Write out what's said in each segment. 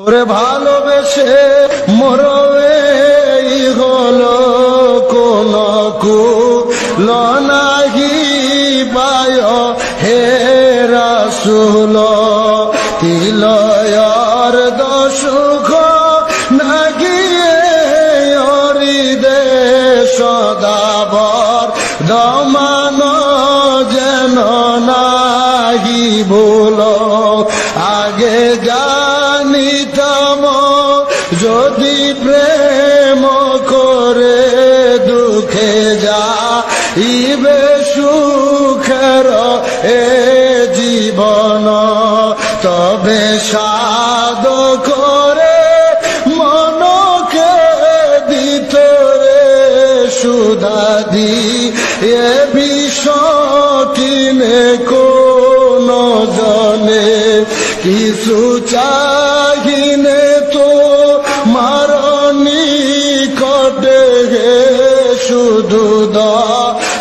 তোরে ভালোবেসে মরবে হলো কোন কুলনাহি পায় হে রাসুল, তিলয়ার দশুখ নাগিয়ে হরিদে সদাবর। দমান যেন নাহি ভুল, আগে জানিতাম যদি প্রেম করে দুঃখে যা ইবে সুখের এ জীবন, তবে সাদ করে মনকে ভিতরে সুধাদি এ বিষ কোন জনে কিছু চাহিনে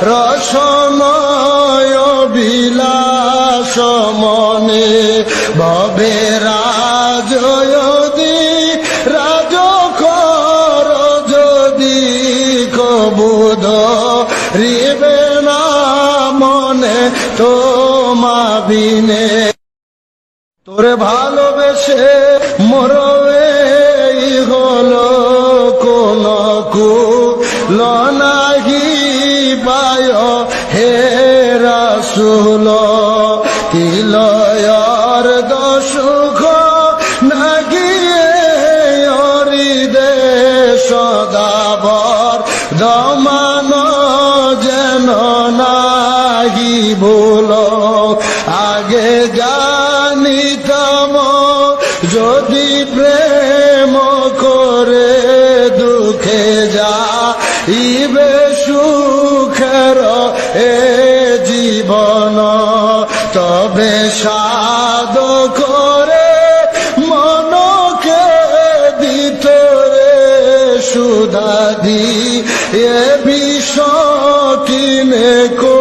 রসময় বিলাস মনে ভবে রাজয়দি রাজ কর যদি কবুদ রিবে না মনে তোমা বিনে। তোরে ভালোবেসে মরবে হলো কোন কুলনাহি পায় হে রাসুল তিলয়ার দশুখ নাগিয়ে হরিদে সদাবর দমান যেন নাহি ভুল। আগে জানিতাম ফের এ জীবন। তবে সাদ করে মনকে ভিতরে সুদাদি এ বিষ কিনে কো